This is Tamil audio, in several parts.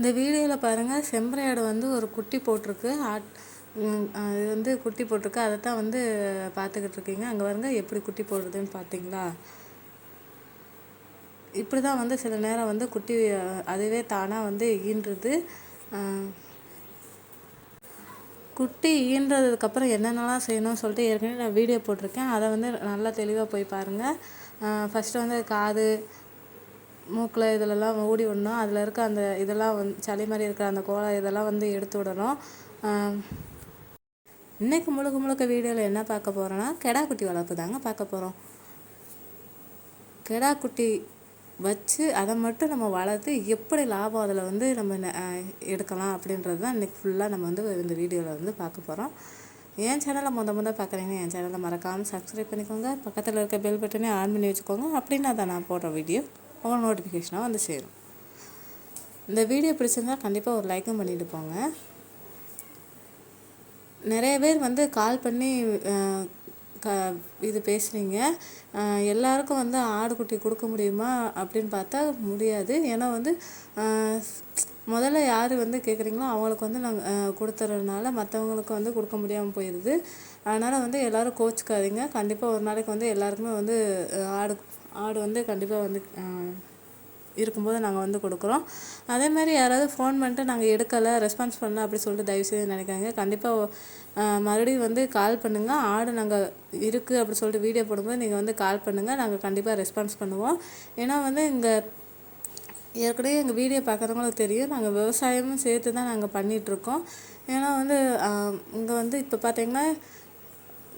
இந்த வீடியோவில் பாருங்கள் செம்பறையாடு வந்து ஒரு குட்டி போட்டிருக்கு. ஆட் அது வந்து குட்டி போட்டிருக்கு. அதை தான் வந்து பார்த்துக்கிட்டு இருக்கீங்க. அங்கே வருங்க எப்படி குட்டி போடுறதுன்னு பார்த்தீங்களா இப்படி தான் வந்து சில நேரம் வந்து குட்டி அதுவே தானாக வந்து ஈன்றுது. குட்டி ஈன்றதுக்கப்புறம் என்னென்னலாம் செய்யணும்னு சொல்லிட்டு ஏற்கனவே நான் வீடியோ போட்டிருக்கேன். அதை வந்து நல்லா தெளிவாக போய் பாருங்கள் ஃபஸ்ட்டு வந்து காது மூக்கில் இதிலலாம் ஊடி விடணும். அதில் இருக்க அந்த இதெல்லாம் வந்து சளி மாதிரி இருக்கிற அந்த கோலம் இதெல்லாம் வந்து எடுத்து விடணும். இன்றைக்கி முழுக்க முழுக்க வீடியோவில் என்ன பார்க்க போகிறோன்னா கெடா குட்டி வளர்ப்பு தாங்க பார்க்க போகிறோம் கெடா குட்டி வச்சு அதை மட்டும் நம்ம வளர்த்து எப்படி லாபம் அதில் வந்து நம்ம எடுக்கலாம் அப்படின்றது தான் இன்றைக்கி ஃபுல்லாக நம்ம வந்து இந்த வீடியோவில் வந்து பார்க்க போகிறோம் என் சேனலை முத முத பார்க்குறீங்க என் சேனலை மறக்காமல் சப்ஸ்கிரைப் பண்ணிக்கோங்க. பக்கத்தில் இருக்க பெல் பட்டனே ஆன் பண்ணி வச்சுக்கோங்க. அப்படின்னா தான் நான் போடுற வீடியோ உங்களுக்கு நோட்டிஃபிகேஷனாக வந்து சேரும். இந்த வீடியோ பிடிச்சிருந்தா கண்டிப்பாக ஒரு லைக்கும் பண்ணிட்டு போங்க. நிறைய பேர் வந்து கால் பண்ணி க இது பேசுகிறீங்க எல்லாருக்கும் வந்து ஆடு குட்டி கொடுக்க முடியுமா அப்படின்னு பார்த்தா முடியாது. ஏன்னா வந்து முதல்ல யார் வந்து கேட்குறீங்களோ அவங்களுக்கு வந்து நாங்கள் கொடுத்துறதுனால மற்றவங்களுக்கு வந்து கொடுக்க முடியாமல் போயிடுது அதனால் வந்து எல்லோரும் கோச்சிக்காதீங்க. கண்டிப்பாக ஒரு நாளைக்கு வந்து எல்லாருக்குமே வந்து ஆடு ஆடு வந்து கண்டிப்பாக வந்து இருக்கும்போது நாங்கள் வந்து கொடுக்குறோம். அதே மாதிரி யாராவது ஃபோன் பண்ணிட்டு நாங்கள் எடுக்கலை ரெஸ்பான்ஸ் பண்ணல அப்படி சொல்லிட்டு தயவுசெய்து நினைக்காங்க கண்டிப்பாக மறுபடியும் வந்து கால் பண்ணுங்கள் ஆடு நாங்கள் இருக்குது அப்படி சொல்லிட்டு வீடியோ போடும்போது நீங்கள் வந்து கால் பண்ணுங்கள் நாங்கள் கண்டிப்பாக ரெஸ்பான்ஸ் பண்ணுவோம். ஏன்னா வந்து இங்கே ஏற்கனவே எங்கள் வீடியோ பார்க்குறவங்களுக்கு தெரியும். நாங்கள் விவசாயமும் சேர்த்து தான் நாங்கள் பண்ணிகிட்ருக்கோம் ஏன்னா வந்து இங்கே வந்து இப்போ பார்த்திங்கன்னா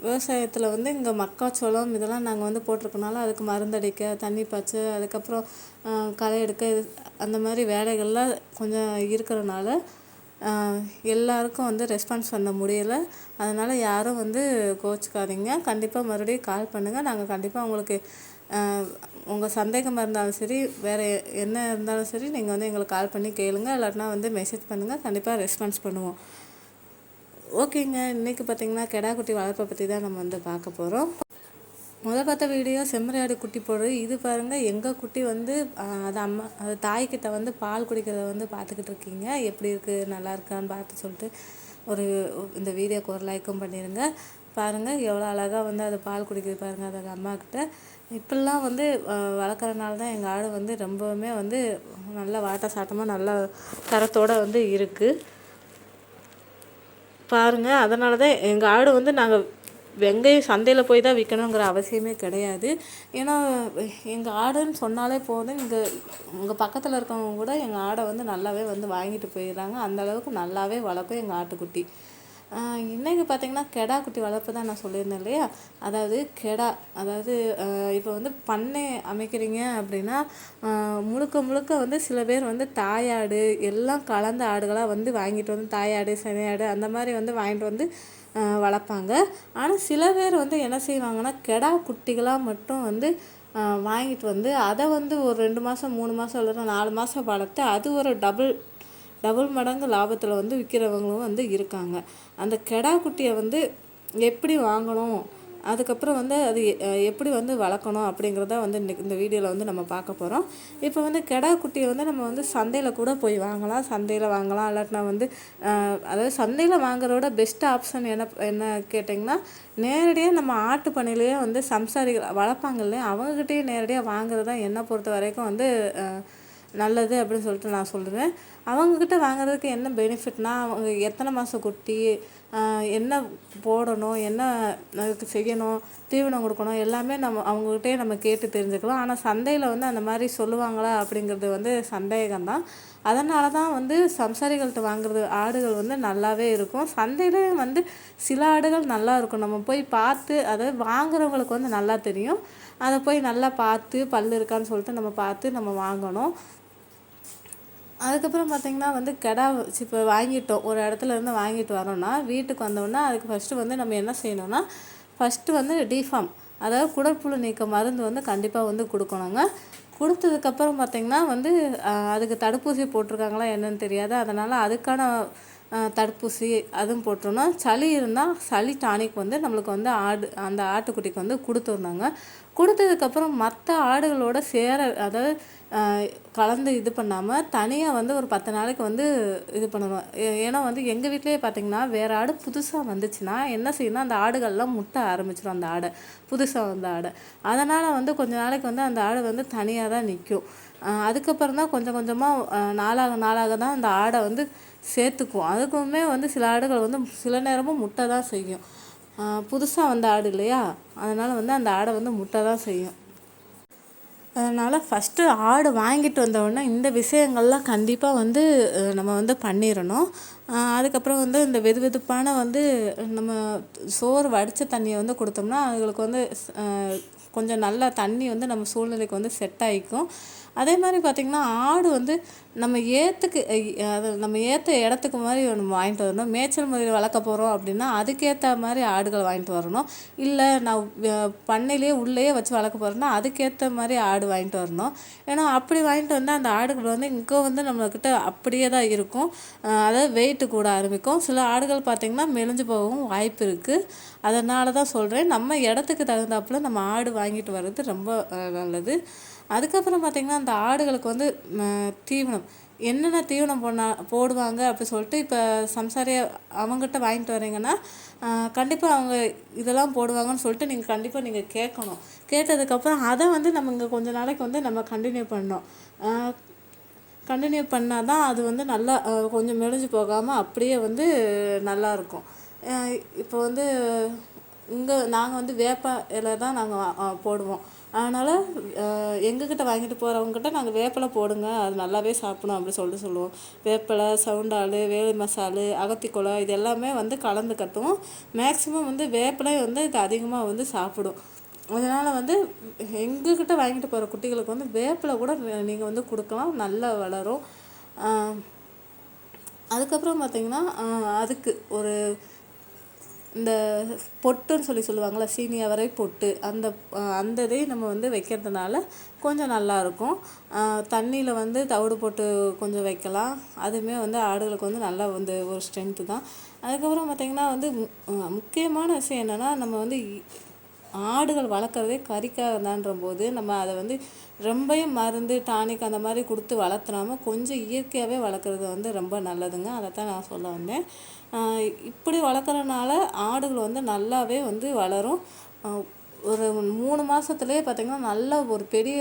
விவசாயத்தில் வந்து இங்கே மக்காச்சோளம் இதெல்லாம் நாங்கள் வந்து போட்டிருக்கனால அதுக்கு மருந்தடிக்க தண்ணி பாய்ச்ச அதுக்கப்புறம் களை எடுக்க அந்த மாதிரி வேலைகள்லாம் கொஞ்சம் இருக்கிறனால எல்லாருக்கும் வந்து ரெஸ்பான்ஸ் பண்ண முடியலை. அதனால் யாரும் வந்து கோச்சிக்காதீங்க. கண்டிப்பாக மறுபடியும் கால் பண்ணுங்கள் நாங்கள் கண்டிப்பாக உங்களுக்கு உங்கள் சந்தேகமாக இருந்தாலும் சரி வேறு என்ன இருந்தாலும் சரி நீங்கள் வந்து எங்களுக்கு கால் பண்ணி கேளுங்கள் இல்லாட்டினா வந்து மெசேஜ் பண்ணுங்கள் கண்டிப்பாக ரெஸ்பான்ஸ் பண்ணுவோம். ஓகேங்க. இன்றைக்கி பார்த்திங்கன்னா கெடா குட்டி வளர்ப்பை பற்றி தான் நம்ம வந்து பார்க்க போகிறோம் முதல் பார்த்த வீடியோ செம்மறியாடு குட்டி போடுறது இது பாருங்கள் எங்கள் குட்டி வந்து அது அம்மா அது தாய்கிட்ட வந்து பால் குடிக்கிறத வந்து பார்த்துக்கிட்டு இருக்கீங்க. எப்படி இருக்குது நல்லா இருக்கான்னு பார்த்து சொல்லிட்டு ஒரு இந்த வீடியோக்கு ஒரு லைக்கும் பண்ணிடுங்க பாருங்கள் எவ்வளோ அழகாக வந்து அது பால் குடிக்கிறது பாருங்கள் அது அம்மாக்கிட்ட இப்படிலாம் வந்து வளர்க்குறனால தான் எங்கள் ஆடு வந்து ரொம்பவுமே வந்து நல்லா வாட்ட சாட்டமாக நல்லா தரத்தோடு வந்து இருக்குது பாருங்கள் அதனால தான் எங்கள் ஆடு வந்து நாங்கள் வெங்காயம் சந்தையில் போய் தான் விற்கணுங்கிற அவசியமே கிடையாது. ஏன்னா எங்கள் ஆடுன்னு சொன்னாலே போதும். இங்கே உங்கள் பக்கத்தில் இருக்கவங்க கூட எங்கள் ஆடை வந்து நல்லாவே வந்து வாங்கிட்டு போயிடுறாங்க. அந்தளவுக்கு நல்லாவே வளர்க்கும் எங்கள் ஆட்டுக்குட்டி. இன்றைக்கி பார்த்திங்கன்னா கெடா குட்டி வளர்ப்பு தான் நான் சொல்லியிருந்தேன் இல்லையா? அதாவது கெடா அதாவது இப்போ வந்து பண்ணை அமைக்கிறீங்க அப்படின்னா முழுக்க முழுக்க வந்து சில பேர் வந்து தாயாடு எல்லாம் கலந்த ஆடுகளாக வந்து வாங்கிட்டு வந்து தாயாடு சினையாடு அந்த மாதிரி வந்து வாங்கிட்டு வந்து வளர்ப்பாங்க. ஆனால் சில பேர் வந்து என்ன செய்வாங்கன்னா கெடா குட்டிகளாக மட்டும் வந்து வாங்கிட்டு வந்து அதை வந்து ஒரு ரெண்டு மாதம் மூணு மாதம் இல்லைன்னா நாலு மாதம் வளர்த்து அது ஒரு டபுள் டபுள் மடங்கு லாபத்தில் வந்து விற்கிறவங்களும் வந்து இருக்காங்க. அந்த கெடா குட்டியை வந்து எப்படி வாங்கணும்? அதுக்கப்புறம் வந்து அது எப்படி வந்து வளர்க்கணும் அப்படிங்கிறத வந்து இன்றைக்கி இந்த வீடியோவில் வந்து நம்ம பார்க்க போகிறோம் இப்போ வந்து கெடா குட்டியை வந்து நம்ம வந்து சந்தையில் கூட போய் வாங்கலாம். சந்தையில் வாங்கலாம். இல்லாட்டினா வந்து அதாவது சந்தையில் வாங்குறதோட பெஸ்ட் ஆப்ஷன் என்ன என்ன கேட்டிங்கன்னா நேரடியாக நம்ம ஆட்டு பண்ணையிலேயே வந்து சம்சாரிகள் வளர்ப்பாங்க இல்லையா? அவங்கக்கிட்டேயே நேரடியாக வாங்குறது தான் என்னை பொறுத்த வரைக்கும் வந்து நல்லது அப்படின்னு சொல்லிட்டு நான் சொல்லுவேன் அவங்கக்கிட்ட வாங்குறதுக்கு என்ன பெனிஃபிட்னால் அவங்க எத்தனை மாதம் குட்டி என்ன போடணும் என்ன அதுக்கு செய்யணும் தீவனம் கொடுக்கணும் எல்லாமே நம்ம அவங்கக்கிட்டே நம்ம கேட்டு தெரிஞ்சுக்கலாம் ஆனால் சந்தையில் வந்து அந்த மாதிரி சொல்லுவாங்களா அப்படிங்கிறது வந்து சந்தேகம்தான். அதனால தான் வந்து சம்சாரிகள்கிட்ட வாங்குறது ஆடுகள் வந்து நல்லாவே இருக்கும். சந்தையிலே வந்து சில ஆடுகள் நல்லா இருக்கும். நம்ம போய் பார்த்து அதை வாங்குறவங்களுக்கு வந்து நல்லா தெரியும். அதை போய் நல்லா பார்த்து பல் இருக்கான்னு சொல்லிட்டு நம்ம பார்த்து நம்ம வாங்கணும். அதுக்கப்புறம் பார்த்திங்கன்னா வந்து கெடா இப்போ வாங்கிட்டோம். ஒரு இடத்துல இருந்து வாங்கிட்டு வரோன்னா வீட்டுக்கு வந்தோன்னா அதுக்கு ஃபஸ்ட்டு வந்து நம்ம என்ன செய்யணும்னா ஃபஸ்ட்டு வந்து டிஃபார்ம் அதாவது குடற்புழு நீக்க மருந்து வந்து கண்டிப்பாக வந்து கொடுக்கணுங்க. கொடுத்ததுக்கப்புறம் பார்த்திங்கன்னா வந்து அதுக்கு தடுப்பூசி போட்டிருக்காங்களா என்னன்னு தெரியாது. அதனால் அதுக்கான தடுப்பூசி அதுவும் போட்டுருணும் சளி இருந்தால் சளி டானிக் வந்து நம்மளுக்கு வந்து ஆடு அந்த ஆட்டுக்குட்டிக்கு வந்து கொடுத்துருந்தாங்க கொடுத்ததுக்கப்புறம் மற்ற ஆடுகளோட சேர அதாவது கலந்து இது பண்ணாமல் தனியாக வந்து ஒரு பத்து நாளைக்கு வந்து இது பண்ணணும் ஏன்னா வந்து எங்கள் வீட்டிலேயே பார்த்திங்கன்னா வேறு ஆடு புதுசாக வந்துச்சுன்னா என்ன செய்யணும் அந்த ஆடுகள்லாம் முட்டை ஆரம்பிச்சிடும் அந்த ஆடை. புதுசாக வந்த ஆடை. அதனால் வந்து கொஞ்ச நாளைக்கு வந்து அந்த ஆடு வந்து தனியாக தான் நிற்கும். அதுக்கப்புறம் தான் கொஞ்சம் கொஞ்சமாக நாளாக நாளாக தான் அந்த ஆடை வந்து சேர்த்துக்கும் அதுக்குமே வந்து சில ஆடுகள் வந்து சில நேரமும் முட்டை தான் செய்யும். புதுசாக வந்த ஆடு இல்லையா? அதனால் வந்து அந்த ஆடை வந்து முட்டை தான் செய்யும். அதனால் ஃபஸ்ட்டு ஆடு வாங்கிட்டு வந்தவுடனே இந்த விஷயங்கள்லாம் கண்டிப்பாக வந்து நம்ம வந்து பண்ணிடணும் அதுக்கப்புறம் வந்து இந்த வெது வெதுப்பான வந்து நம்ம சோறு வடித்த தண்ணியை வந்து கொடுத்தோம்னா அதுங்களுக்கு வந்து கொஞ்சம் நல்லா தண்ணி வந்து நம்ம சூழ்நிலைக்கு வந்து செட் ஆகிக்கும் அதே மாதிரி பார்த்திங்கன்னா ஆடு வந்து நம்ம ஏற்றுக்கு அது நம்ம ஏற்ற இடத்துக்கு மாதிரி நம்ம வாங்கிட்டு வரணும். மேய்ச்சல் முறையில் வளர்க்க போகிறோம் அப்படின்னா அதுக்கேற்ற மாதிரி ஆடுகள் வாங்கிட்டு வரணும். இல்லை நான் பண்ணையிலேயே உள்ளேயே வச்சு வளர்க்க போகிறேன்னா அதுக்கேற்ற மாதிரி ஆடு வாங்கிட்டு வரணும். ஏன்னா அப்படி வாங்கிட்டு வந்தால் அந்த ஆடுகள் வந்து இங்கே வந்து நம்மக்கிட்ட அப்படியே தான் இருக்கும். அதாவது வெயிட்டு கூட ஆரம்பிக்கும். சில ஆடுகள் பார்த்திங்கன்னா மெலிஞ்சு போகவும் வாய்ப்பு இருக்குது அதனால தான் சொல்கிறேன் நம்ம இடத்துக்கு தகுந்தாப்புல நம்ம ஆடு வாங்கிட்டு வர்றது ரொம்ப நல்லது. அதுக்கப்புறம் பார்த்திங்கன்னா அந்த ஆடுகளுக்கு வந்து தீவனம். என்னென்ன தீவனம் போனால் போடுவாங்க அப்படி சொல்லிட்டு இப்போ சம்சாரியை அவங்ககிட்ட வாங்கிட்டு வரீங்கன்னா கண்டிப்பாக அவங்க இதெல்லாம் போடுவாங்கன்னு சொல்லிட்டு நீங்கள் கண்டிப்பாக நீங்கள் கேட்கணும். கேட்டதுக்கப்புறம் அதை வந்து நம்ம இங்கே கொஞ்ச நாளைக்கு வந்து நம்ம கண்டினியூ பண்ணோம் கண்டினியூ பண்ணால் தான் அது வந்து நல்லா கொஞ்சம் மெலிஞ்சு போகாமல் அப்படியே வந்து நல்லாயிருக்கும் இப்போ வந்து இங்கே நாங்கள் வந்து வேப்ப இலை தான் நாங்கள் போடுவோம். அதனால் எங்கக்கிட்ட வாங்கிட்டு போகிறவங்கக்கிட்ட நாங்கள் வேப்பிலை போடுங்க அது நல்லாவே சாப்பிடும் அப்படி சொல்லிட்டு சொல்லுவோம். வேப்பிலை சவுண்டால் வேலி மசாலு அகத்திக்குலை இது எல்லாமே வந்து கலந்து கட்டுவோம். மேக்ஸிமம் வந்து வேப்பிலை வந்து இது அதிகமாக வந்து சாப்பிடும். அதனால் வந்து எங்கக்கிட்ட வாங்கிட்டு போகிற குட்டிகளுக்கு வந்து வேப்பிலை கூட நீங்கள் வந்து கொடுக்கலாம் நல்லா வளரும். அதுக்கப்புறம் பார்த்திங்கன்னா அதுக்கு ஒரு இந்த பொட்டுன்னு சொல்லி சொல்லுவாங்கள்ல சீனி அவரை பொட்டு. அந்த அந்த இதையும் நம்ம வந்து வைக்கிறதுனால கொஞ்சம் நல்லாயிருக்கும் தண்ணியில் வந்து தவிடு போட்டு கொஞ்சம் வைக்கலாம். அதுவுமே வந்து ஆடுகளுக்கு வந்து நல்லா வந்து ஒரு ஸ்ட்ரென்த்து தான். அதுக்கப்புறம் பார்த்திங்கன்னா வந்து முக்கியமான விஷயம் என்னென்னா நம்ம வந்து ஆடுகள் வளர்க்குறதே கறிக்காக தான்ற போது நம்ம அதை வந்து ரொம்ப மருந்து டானிக் அந்த மாதிரி கொடுத்து வளர்த்துனாம கொஞ்சம் இயற்கையாகவே வளர்க்குறது வந்து ரொம்ப நல்லதுங்க. அதை தான் நான் சொல்ல வந்தேன். இப்படி வளர்க்குறனால ஆடுகள் வந்து நல்லாவே வந்து வளரும். ஒரு மூணு மாதத்துலேயே பார்த்திங்கன்னா நல்ல ஒரு பெரிய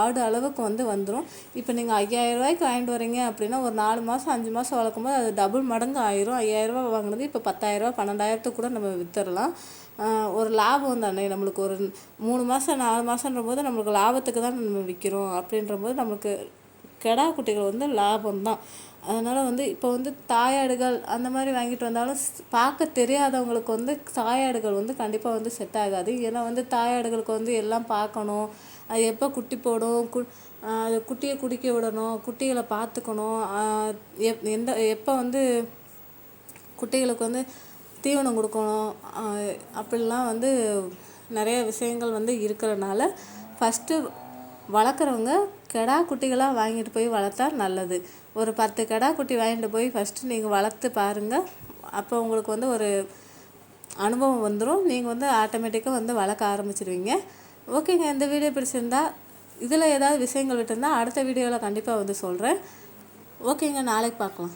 ஆடு அளவுக்கு வந்து வந்துடும் இப்போ நீங்கள் ஐயாயிரரூவாய்க்கு வாங்கிட்டு வரீங்க அப்படின்னா ஒரு நாலு மாதம் அஞ்சு மாதம் வளர்க்கும்போது அது டபுள் மடங்கு ஆயிரும். ஐயாயிரரூபா வாங்கினது இப்போ பத்தாயிரரூவா பன்னெண்டாயிரத்துக்கு கூட நம்ம விற்றுடலாம் ஒரு லாபம் தானே? நம்மளுக்கு ஒரு மூணு மாதம் நாலு மாதன்ற போது நம்மளுக்கு லாபத்துக்கு தான் நம்ம விற்கிறோம் அப்படின்ற போது நம்மளுக்கு கெடா குட்டிகள் வந்து லாபம் தான். அதனால் வந்து இப்போ வந்து தாயாடுகள் அந்த மாதிரி வாங்கிட்டு வந்தாலும் பார்க்க தெரியாதவங்களுக்கு வந்து தாயாடுகள் வந்து கண்டிப்பாக வந்து செட் ஆகாது. ஏன்னா வந்து தாயாடுகளுக்கு வந்து எல்லாம் பார்க்கணும் அது எப்போ குட்டி போடும்? கு அது குட்டியை குடிக்க விடணும். குட்டிகளை பார்த்துக்கணும் எப் எந்த எப்போ வந்து குட்டிகளுக்கு வந்து தீவனம் கொடுக்கணும் அப்படிலாம் வந்து நிறைய விஷயங்கள் வந்து இருக்கிறனால ஃபஸ்ட்டு வளர்க்குறவங்க கிடா குட்டிகளாக வாங்கிட்டு போய் வளர்த்தா நல்லது. ஒரு பத்து கிடா குட்டி வாங்கிட்டு போய் ஃபஸ்ட்டு நீங்கள் வளர்த்து பாருங்கள் அப்போ உங்களுக்கு வந்து ஒரு அனுபவம் வந்துடும் நீங்கள் வந்து ஆட்டோமேட்டிக்காக வந்து வளர்க்க ஆரம்பிச்சிருவீங்க. ஓகேங்க இந்த வீடியோ பிடிச்சிருந்தா இதில் ஏதாவது விஷயங்கள் விட்டுருந்தா அடுத்த வீடியோவில் கண்டிப்பாக வந்து சொல்கிறேன் ஓகேங்க நாளைக்கு பார்க்கலாம்.